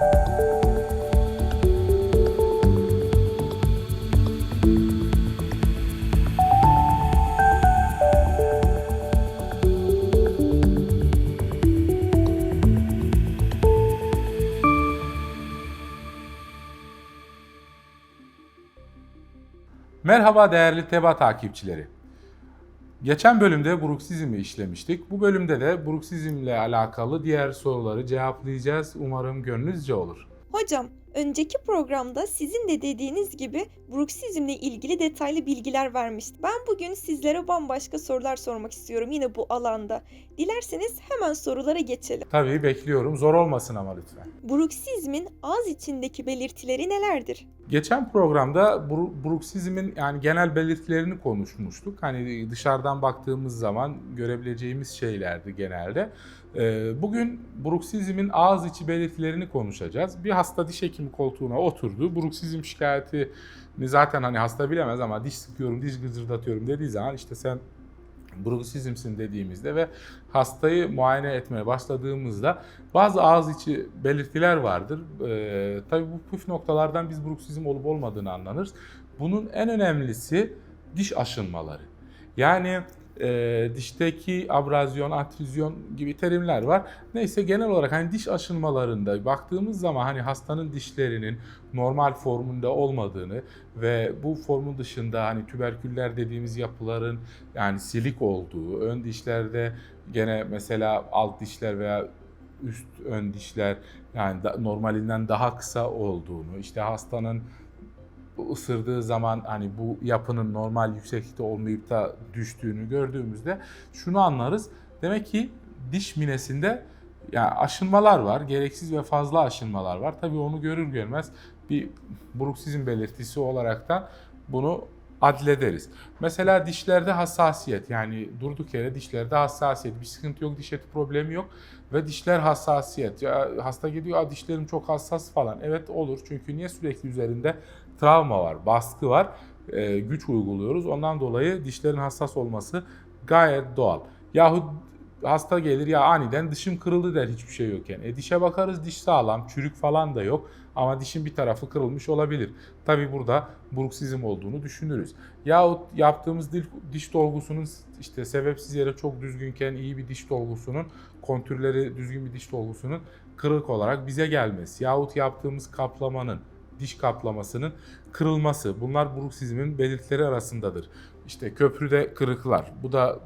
Merhaba değerli TEBA takipçileri. Geçen bölümde bruksizmi işlemiştik. Bu bölümde de bruksizmle alakalı diğer soruları cevaplayacağız. Umarım gönlünüzce olur. Hocam, önceki programda sizin de dediğiniz gibi bruksizmle ilgili detaylı bilgiler vermiştim. Ben bugün sizlere bambaşka sorular sormak istiyorum yine bu alanda. Dilerseniz hemen sorulara geçelim. Tabii bekliyorum. Zor olmasın ama lütfen. Bruksizmin ağız içindeki belirtileri nelerdir? Geçen programda bru- bruksizmin yani genel belirtilerini konuşmuştuk. Hani dışarıdan baktığımız zaman görebileceğimiz şeylerdi genelde. Ee, Bugün bruksizmin ağız içi belirtilerini konuşacağız. Bir hasta diş hekimi koltuğuna oturdu. Bruksizm şikayetini zaten hani hasta bilemez ama diş sıkıyorum, diş gıcırdatıyorum dediği zaman işte sen bruksizmsin dediğimizde ve hastayı muayene etmeye başladığımızda bazı ağız içi belirtiler vardır. Ee, tabii bu püf noktalardan biz bruksizm olup olmadığını anlanırız. Bunun en önemlisi diş aşınmaları. Yani e, dişteki abrazyon, atrizyon gibi terimler var. Neyse genel olarak hani diş aşınmalarında baktığımız zaman hani hastanın dişlerinin normal formunda olmadığını ve bu formun dışında hani tüberküller dediğimiz yapıların yani silik olduğu, ön dişlerde gene mesela alt dişler veya üst ön dişler yani da- normalinden daha kısa olduğunu, işte hastanın ısırdığı zaman hani bu yapının normal yükseklikte olmayıp da düştüğünü gördüğümüzde şunu anlarız. Demek ki diş minesinde yani aşınmalar var. Gereksiz ve fazla aşınmalar var. Tabii onu görür görmez bir bruksizm belirtisi olarak da bunu adlederiz. Mesela dişlerde hassasiyet yani durduk yere dişlerde hassasiyet bir sıkıntı yok diş eti problemi yok ve dişler hassasiyet ya hasta gidiyor "Aa, dişlerim çok hassas falan evet olur çünkü niye sürekli üzerinde travma var baskı var e, güç uyguluyoruz ondan dolayı dişlerin hassas olması gayet doğal yahut hasta gelir ya aniden dişim kırıldı der hiçbir şey yokken. E dişe bakarız diş sağlam, çürük falan da yok ama dişin bir tarafı kırılmış olabilir. Tabi burada bruksizm olduğunu düşünürüz. Yahut yaptığımız dil, diş dolgusunun işte sebepsiz yere çok düzgünken iyi bir diş dolgusunun kontürleri düzgün bir diş dolgusunun kırık olarak bize gelmesi. Yahut yaptığımız kaplamanın diş kaplamasının kırılması. Bunlar bruksizmin belirtileri arasındadır. İşte köprüde kırıklar. Bu da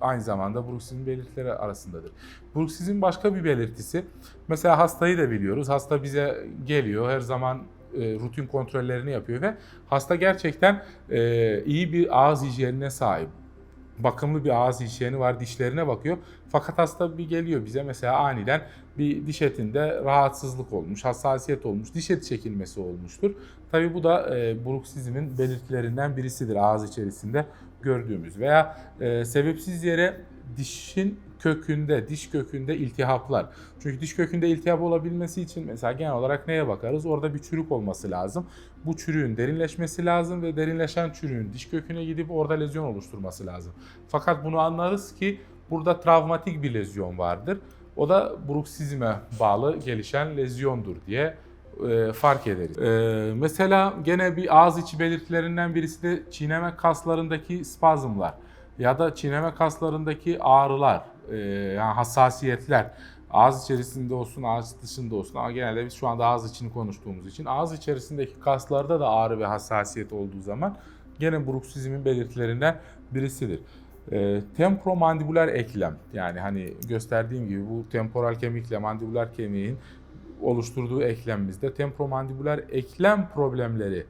aynı zamanda bruksizm belirtileri arasındadır. Bruksizm başka bir belirtisi. Mesela hastayı da biliyoruz. Hasta bize geliyor her zaman e, rutin kontrollerini yapıyor ve hasta gerçekten e, iyi bir ağız hijyenine sahip. Bakımlı bir ağız hijyeni var, dişlerine bakıyor. Fakat hasta bir geliyor bize mesela aniden bir diş etinde rahatsızlık olmuş, hassasiyet olmuş, diş eti çekilmesi olmuştur. Tabii bu da e, bruksizmin belirtilerinden birisidir ağız içerisinde gördüğümüz veya e, sebepsiz yere dişin kökünde, diş kökünde iltihaplar. Çünkü diş kökünde iltihap olabilmesi için mesela genel olarak neye bakarız? Orada bir çürük olması lazım. Bu çürüğün derinleşmesi lazım ve derinleşen çürüğün diş köküne gidip orada lezyon oluşturması lazım. Fakat bunu anlarız ki burada travmatik bir lezyon vardır. O da bruksizme bağlı gelişen lezyondur diye e, fark ederiz. E, mesela gene bir ağız içi belirtilerinden birisi de çiğneme kaslarındaki spazmlar ya da çiğneme kaslarındaki ağrılar, e, yani hassasiyetler. Ağız içerisinde olsun, ağız dışında olsun ama genelde biz şu anda ağız içini konuştuğumuz için ağız içerisindeki kaslarda da ağrı ve hassasiyet olduğu zaman gene bruksizmin belirtilerinden birisidir. E, temporomandibüler eklem yani hani gösterdiğim gibi bu temporal kemikle mandibüler kemiğin oluşturduğu eklemimizde temporomandibüler eklem problemleri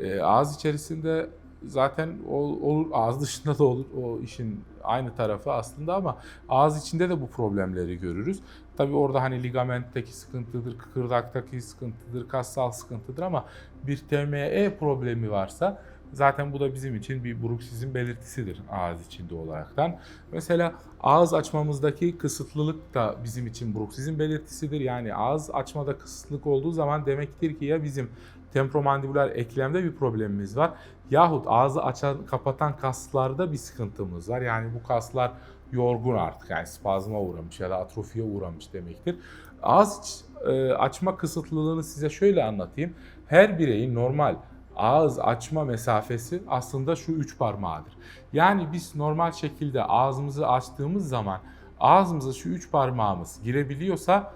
e, ağız içerisinde zaten ol- olur ağız dışında da olur o işin aynı tarafı aslında ama ağız içinde de bu problemleri görürüz. Tabi orada hani ligamentteki sıkıntıdır, kıkırdaktaki sıkıntıdır, kassal sıkıntıdır ama bir TME problemi varsa zaten bu da bizim için bir bruksizm belirtisidir ağız içinde olaraktan. Mesela ağız açmamızdaki kısıtlılık da bizim için bruksizm belirtisidir. Yani ağız açmada kısıtlık olduğu zaman demektir ki ya bizim temporomandibüler eklemde bir problemimiz var yahut ağzı açan kapatan kaslarda bir sıkıntımız var. Yani bu kaslar yorgun artık yani spazma uğramış ya da atrofiye uğramış demektir. Ağız e, açma kısıtlılığını size şöyle anlatayım. Her bireyin normal ağız açma mesafesi aslında şu üç parmağıdır. Yani biz normal şekilde ağzımızı açtığımız zaman ağzımıza şu üç parmağımız girebiliyorsa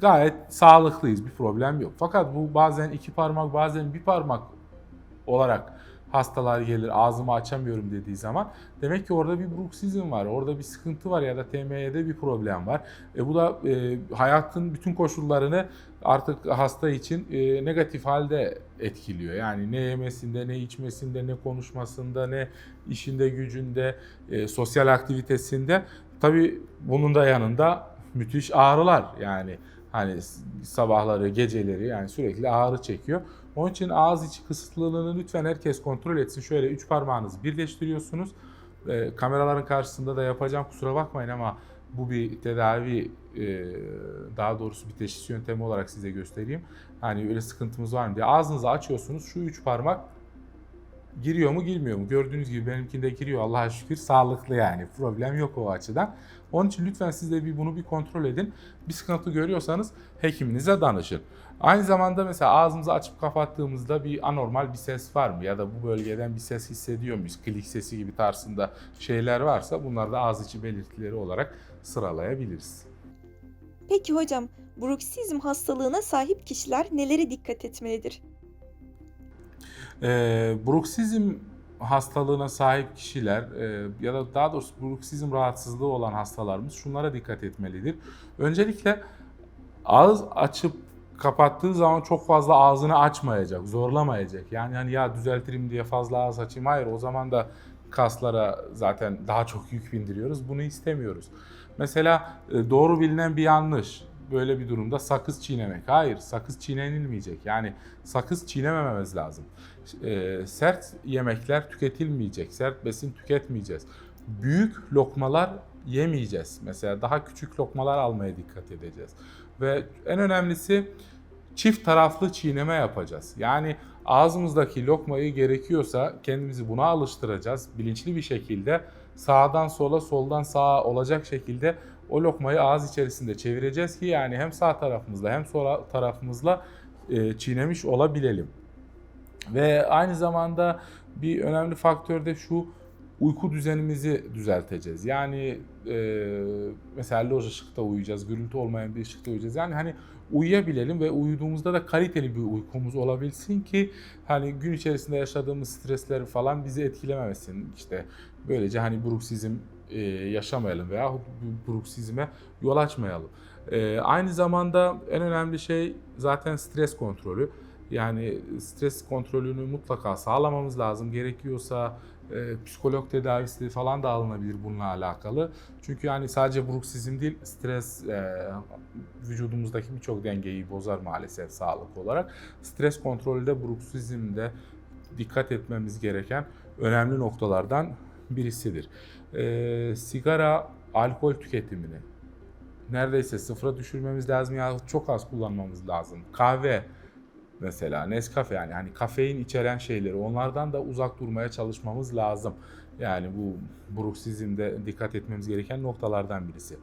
gayet sağlıklıyız. Bir problem yok. Fakat bu bazen iki parmak bazen bir parmak olarak hastalar gelir ağzımı açamıyorum dediği zaman demek ki orada bir bruksizm var, orada bir sıkıntı var ya da TMY'de bir problem var. E bu da e, hayatın bütün koşullarını artık hasta için e, negatif halde etkiliyor. Yani ne yemesinde, ne içmesinde, ne konuşmasında, ne işinde, gücünde, e, sosyal aktivitesinde. Tabii bunun da yanında müthiş ağrılar yani hani sabahları, geceleri yani sürekli ağrı çekiyor. Onun için ağız içi kısıtlılığını lütfen herkes kontrol etsin. Şöyle üç parmağınızı birleştiriyorsunuz. Ee, kameraların karşısında da yapacağım kusura bakmayın ama bu bir tedavi e, daha doğrusu bir teşhis yöntemi olarak size göstereyim. Hani öyle sıkıntımız var mı diye. Ağzınızı açıyorsunuz. Şu üç parmak giriyor mu girmiyor mu? Gördüğünüz gibi benimkinde giriyor Allah'a şükür sağlıklı yani problem yok o açıdan. Onun için lütfen siz de bir bunu bir kontrol edin. Bir sıkıntı görüyorsanız hekiminize danışın. Aynı zamanda mesela ağzımızı açıp kapattığımızda bir anormal bir ses var mı? Ya da bu bölgeden bir ses hissediyor muyuz? Klik sesi gibi tarzında şeyler varsa bunları da ağız içi belirtileri olarak sıralayabiliriz. Peki hocam, bruksizm hastalığına sahip kişiler nelere dikkat etmelidir? Ee, bruksizm hastalığına sahip kişiler e, ya da daha doğrusu bruksizm rahatsızlığı olan hastalarımız şunlara dikkat etmelidir. Öncelikle ağız açıp kapattığı zaman çok fazla ağzını açmayacak, zorlamayacak. Yani hani ya düzeltirim diye fazla ağız açayım. Hayır o zaman da kaslara zaten daha çok yük bindiriyoruz. Bunu istemiyoruz. Mesela e, doğru bilinen bir yanlış böyle bir durumda sakız çiğnemek. Hayır, sakız çiğnenilmeyecek. Yani sakız çiğnemememiz lazım. E, sert yemekler tüketilmeyecek. Sert besin tüketmeyeceğiz. Büyük lokmalar yemeyeceğiz. Mesela daha küçük lokmalar almaya dikkat edeceğiz. Ve en önemlisi çift taraflı çiğneme yapacağız. Yani ağzımızdaki lokmayı gerekiyorsa kendimizi buna alıştıracağız. Bilinçli bir şekilde sağdan sola, soldan sağa olacak şekilde o lokmayı ağız içerisinde çevireceğiz ki yani hem sağ tarafımızla hem sol tarafımızla e, çiğnemiş olabilelim. Ve aynı zamanda bir önemli faktör de şu uyku düzenimizi düzelteceğiz. Yani e, mesela loş ışıkta uyuyacağız, gürültü olmayan bir ışıkta uyuyacağız. Yani hani uyuyabilelim ve uyuduğumuzda da kaliteli bir uykumuz olabilsin ki hani gün içerisinde yaşadığımız stresler falan bizi etkilememesin. İşte böylece hani bruksizm e, yaşamayalım veya bruksizme yol açmayalım. E, aynı zamanda en önemli şey zaten stres kontrolü. Yani stres kontrolünü mutlaka sağlamamız lazım. Gerekiyorsa e, psikolog tedavisi falan da alınabilir bununla alakalı. Çünkü yani sadece bruksizm değil, stres e, vücudumuzdaki birçok dengeyi bozar maalesef sağlık olarak. Stres kontrolü de bruksizmde dikkat etmemiz gereken önemli noktalardan birisidir. E, sigara, alkol tüketimini neredeyse sıfıra düşürmemiz lazım ya çok az kullanmamız lazım. Kahve, mesela Nescafe yani hani kafein içeren şeyleri onlardan da uzak durmaya çalışmamız lazım. Yani bu bruksizmde dikkat etmemiz gereken noktalardan birisi.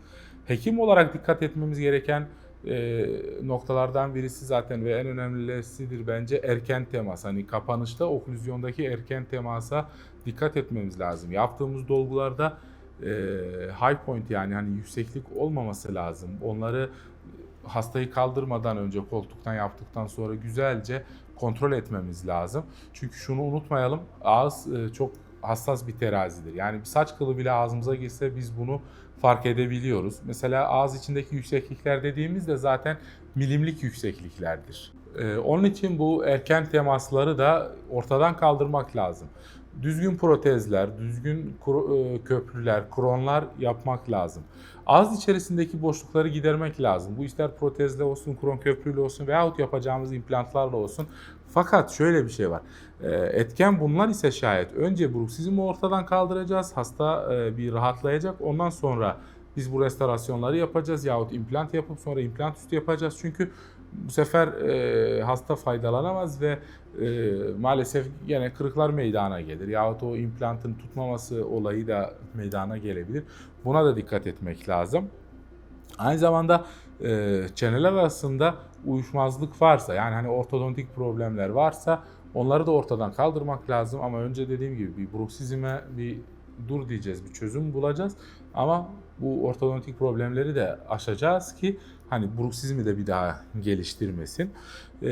Hekim olarak dikkat etmemiz gereken e, noktalardan birisi zaten ve en önemlisidir bence erken temas. Hani kapanışta oklüzyondaki erken temasa dikkat etmemiz lazım. Yaptığımız dolgularda e, high point yani hani yükseklik olmaması lazım. Onları hastayı kaldırmadan önce koltuktan yaptıktan sonra güzelce kontrol etmemiz lazım. Çünkü şunu unutmayalım ağız e, çok hassas bir terazidir. Yani bir saç kılı bile ağzımıza girse biz bunu fark edebiliyoruz. Mesela ağız içindeki yükseklikler dediğimizde zaten milimlik yüksekliklerdir. Ee, onun için bu erken temasları da ortadan kaldırmak lazım. Düzgün protezler, düzgün e, köprüler, kronlar yapmak lazım. Ağız içerisindeki boşlukları gidermek lazım. Bu ister protezle olsun, kron köprüyle olsun veyahut yapacağımız implantlarla olsun. Fakat şöyle bir şey var. Ee, Etken bunlar ise şayet önce bruksizmi ortadan kaldıracağız. Hasta e, bir rahatlayacak. Ondan sonra biz bu restorasyonları yapacağız yahut implant yapıp sonra implant üstü yapacağız. Çünkü bu sefer e, hasta faydalanamaz ve e, maalesef yine kırıklar meydana gelir. Yahut o implantın tutmaması olayı da meydana gelebilir. Buna da dikkat etmek lazım. Aynı zamanda e, çeneler arasında uyuşmazlık varsa yani hani ortodontik problemler varsa onları da ortadan kaldırmak lazım ama önce dediğim gibi bir bruksizme bir dur diyeceğiz, bir çözüm bulacağız ama bu ortodontik problemleri de aşacağız ki hani bruksizmi de bir daha geliştirmesin. Ee,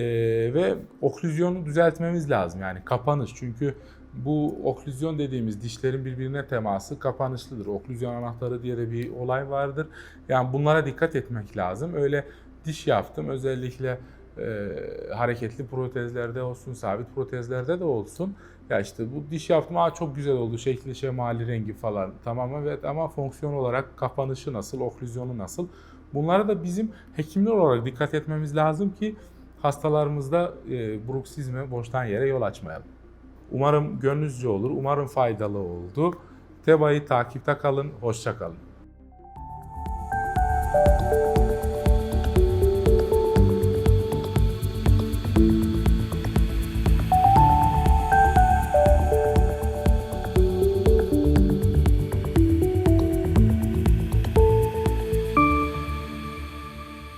ve oklüzyonu düzeltmemiz lazım yani kapanış çünkü bu oklüzyon dediğimiz dişlerin birbirine teması kapanışlıdır. Oklüzyon anahtarı diye de bir olay vardır. Yani bunlara dikkat etmek lazım. Öyle diş yaptım özellikle e, hareketli protezlerde olsun, sabit protezlerde de olsun. Ya işte bu diş yaptım, aa çok güzel oldu, şekli, şemali, rengi falan. Tamam evet ama fonksiyon olarak kapanışı nasıl, oklüzyonu nasıl? Bunlara da bizim hekimler olarak dikkat etmemiz lazım ki hastalarımızda e, bruksizme boştan yere yol açmayalım. Umarım gönlünüzce olur, umarım faydalı oldu. Teba'yı takipte kalın, hoşça kalın.